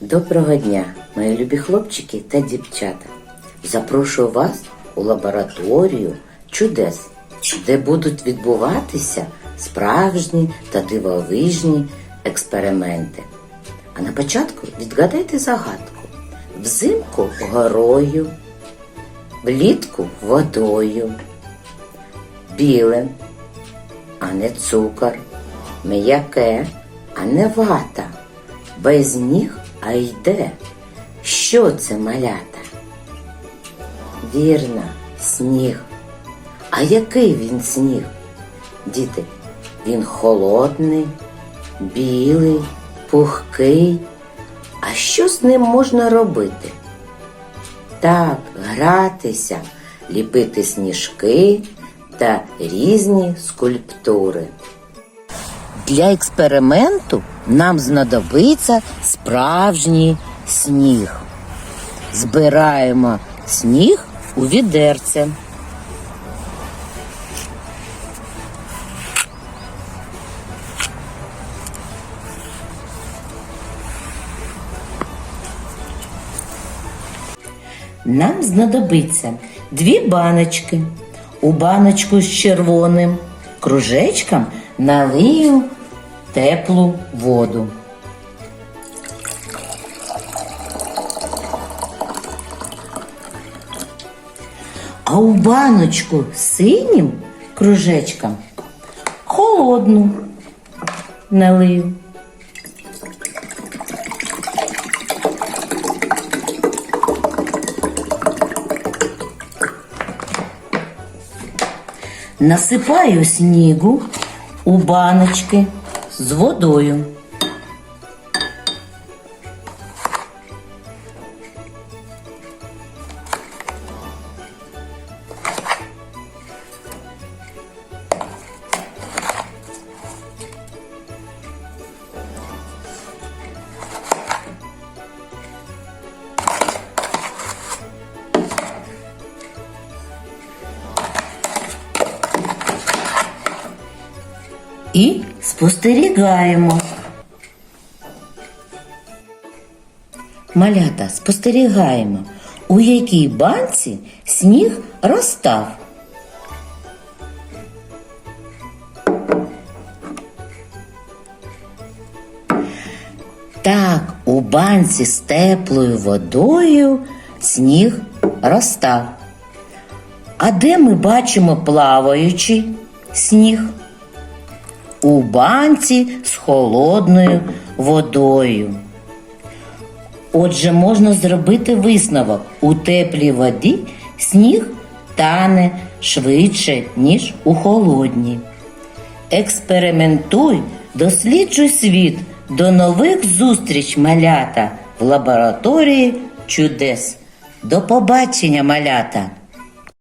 Доброго дня, мої любі хлопчики та дівчата. Запрошую вас у лабораторію чудес, де будуть відбуватися справжні та дивовижні експерименти. А на початку відгадайте загадку: взимку горою, влітку водою, біле, а не цукор, м'яке, а не вата, без ніг, а йде. Що це малята? Вірно, сніг. А який він сніг? Діти, він холодний, білий, пухкий. А що з ним можна робити? Так, гратися, ліпити сніжки та різні скульптури. Для експерименту нам знадобиться справжній сніг. Збираємо сніг у відерце. Нам знадобиться дві баночки. У баночку з червоним кружечком налию теплу воду. А у баночку з синім кружечком холодну налию. Насипаю снігу у баночки з водою. І спостерігаємо. Малята, спостерігаємо, у якій банці сніг розстав. Так, у банці з теплою водою сніг розстав. А де ми бачимо плаваючий сніг? У банці з холодною водою. Отже, можна зробити висновок. У теплій воді сніг тане швидше, ніж у холодній. Експериментуй, досліджуй світ. До нових зустріч малята в лабораторії чудес. До побачення, малята!